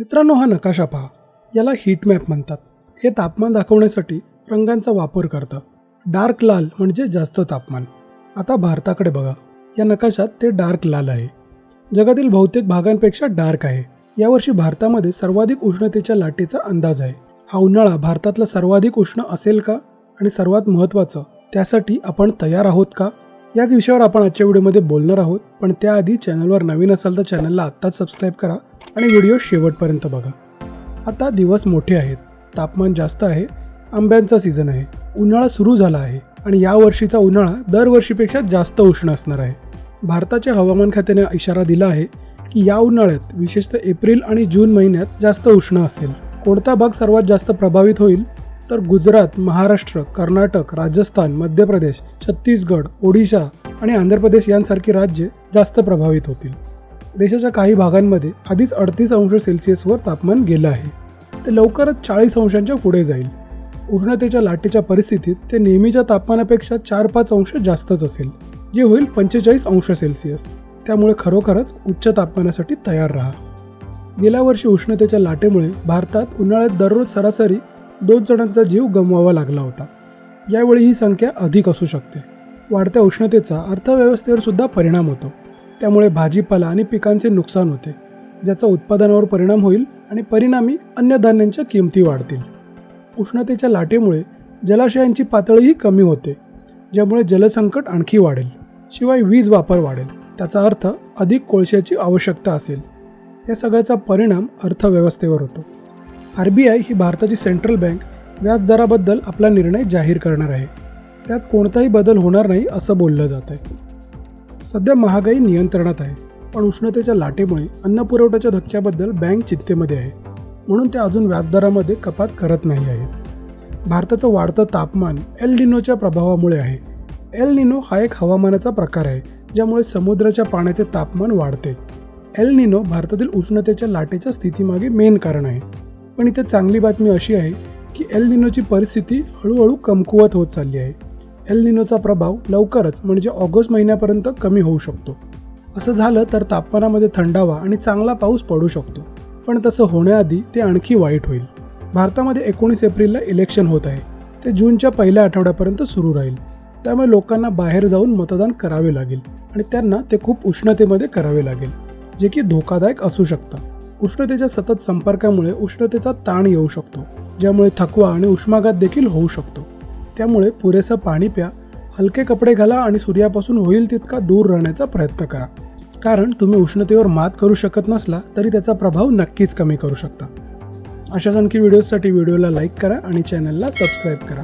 मित्रांनो हा नकाशा पहा. याला हीट मॅप म्हणतात. हे तापमान दाखवण्यासाठी रंगांचा वापर करतं. डार्क लाल म्हणजे जास्त तापमान. आता भारताकडे बघा. या नकाशात ते डार्क लाल आहे. जगातील बहुतेक भागांपेक्षा डार्क आहे. यावर्षी भारतामध्ये सर्वाधिक उष्णतेच्या लाटेचा अंदाज आहे. हा उन्हाळा भारतातला सर्वाधिक उष्ण असेल का? आणि सर्वात महत्त्वाचं त्यासाठी आपण तयार आहोत का? याच विषयावर आपण आजच्या व्हिडिओमध्ये बोलणार आहोत. पण त्याआधी चॅनलवर नवीन असाल तर चॅनलला आत्ताच सबस्क्राईब करा. आणि व्हिडिओ शेवटपर्यंत बघा. आता दिवस मोठे आहेत. तापमान जास्त आहे. आंब्यांचा सीझन आहे. उन्हाळा सुरू झाला आहे आणि या वर्षीचा उन्हाळा दरवर्षीपेक्षा जास्त उष्ण असणार आहे. भारताच्या हवामान खात्याने इशारा दिला आहे की या उन्हाळ्यात विशेषतः एप्रिल आणि जून महिन्यात जास्त उष्ण असेल. कोणता भाग सर्वात जास्त प्रभावित होईल? तर गुजरात महाराष्ट्र कर्नाटक राजस्थान मध्य प्रदेश छत्तीसगड ओडिशा आणि आंध्र प्रदेश यांसारखी राज्ये जास्त प्रभावित होतील. देशाच्या काही भागांमध्ये आधीच अडतीस अंश सेल्सिअसवर तापमान गेलं आहे. ते लवकरच चाळीस अंशांच्या पुढे जाईल. उष्णतेच्या लाटेच्या परिस्थितीत ते नेहमीच्या तापमानापेक्षा चार पाच अंश जास्तच असेल जे होईल पंचेचाळीस अंश सेल्सिअस. त्यामुळे खरोखरच उच्च तापमानासाठी तयार राहा. गेल्या वर्षी उष्णतेच्या लाटेमुळे भारतात उन्हाळ्यात दररोज सरासरी दोन जणांचा जीव गमवावा लागला होता. यावेळी ही संख्या अधिक असू शकते. वाढत्या उष्णतेचा अर्थव्यवस्थेवर सुद्धा परिणाम होतो. त्यामुळे भाजीपाला आणि पिकांचे नुकसान होते ज्याचा उत्पादनावर परिणाम होईल आणि परिणामी अन्नधान्यांच्या किमती वाढतील. उष्णतेच्या लाटेमुळे जलाशयांची पातळीही कमी होते ज्यामुळे जलसंकट आणखी वाढेल शिवाय वीज वापर वाढेल. त्याचा अर्थ अधिक कोळशाची आवश्यकता असेल. या सगळ्याचा परिणाम अर्थव्यवस्थेवर होतो. आर बी आय ही भारताची सेंट्रल बँक व्याजदराबद्दल आपला निर्णय जाहीर करणार आहे. त्यात कोणताही बदल होणार नाही असं बोललं जात आहे सध्या महागाई नियंत्रणात आहे पण उष्णतेच्या लाटेमुळे अन्न पुरवठ्याच्या धक्क्याबद्दल बँक चिंतेमध्ये आहे म्हणून ते अजून व्याजदरामध्ये कपात करत नाही आहेत भारताचं वाढतं तापमान एल निनोच्या प्रभावामुळे आहे. एल निनो हा एक हवामानाचा प्रकार आहे ज्यामुळे समुद्राच्या पाण्याचे तापमान वाढते. एल निनो भारतातील उष्णतेच्या लाटेच्या स्थितीमागे मेन कारण आहे. पण इथे चांगली बातमी अशी आहे की एल निनोची परिस्थिती हळूहळू कमकुवत होत चालली आहे. एल निनोचा प्रभाव लवकरच म्हणजे ऑगस्ट महिन्यापर्यंत कमी होऊ शकतो. असं झालं तर तापमानामध्ये थंडावा आणि चांगला पाऊस पडू शकतो. पण तसं होण्याआधी ते आणखी वाईट होईल. भारतामध्ये एकोणीस एप्रिलला इलेक्शन होत आहे. ते जूनच्या पहिल्या आठवड्यापर्यंत सुरू राहील. त्यामुळे लोकांना बाहेर जाऊन मतदान करावे लागेल आणि त्यांना ते खूप उष्णतेमध्ये करावे लागेल जे की धोकादायक असू शकतं. उष्णतेच्या सतत संपर्कामुळे उष्णतेचा ताण येऊ शकतो ज्यामुळे थकवा आणि उष्माघात देखील होऊ शकतो. त्यामुळे पुरेसं पाणी प्या हलके कपडे घाला आणि सूर्यापासून होईल तितका दूर राहण्याचा प्रयत्न करा. कारण तुम्ही उष्णतेवर मात करू शकत नसला तरी त्याचा प्रभाव नक्कीच कमी करू शकता. अशाच आणखी व्हिडिओजसाठी व्हिडिओला लाईक करा आणि चॅनलला सबस्क्राईब करा.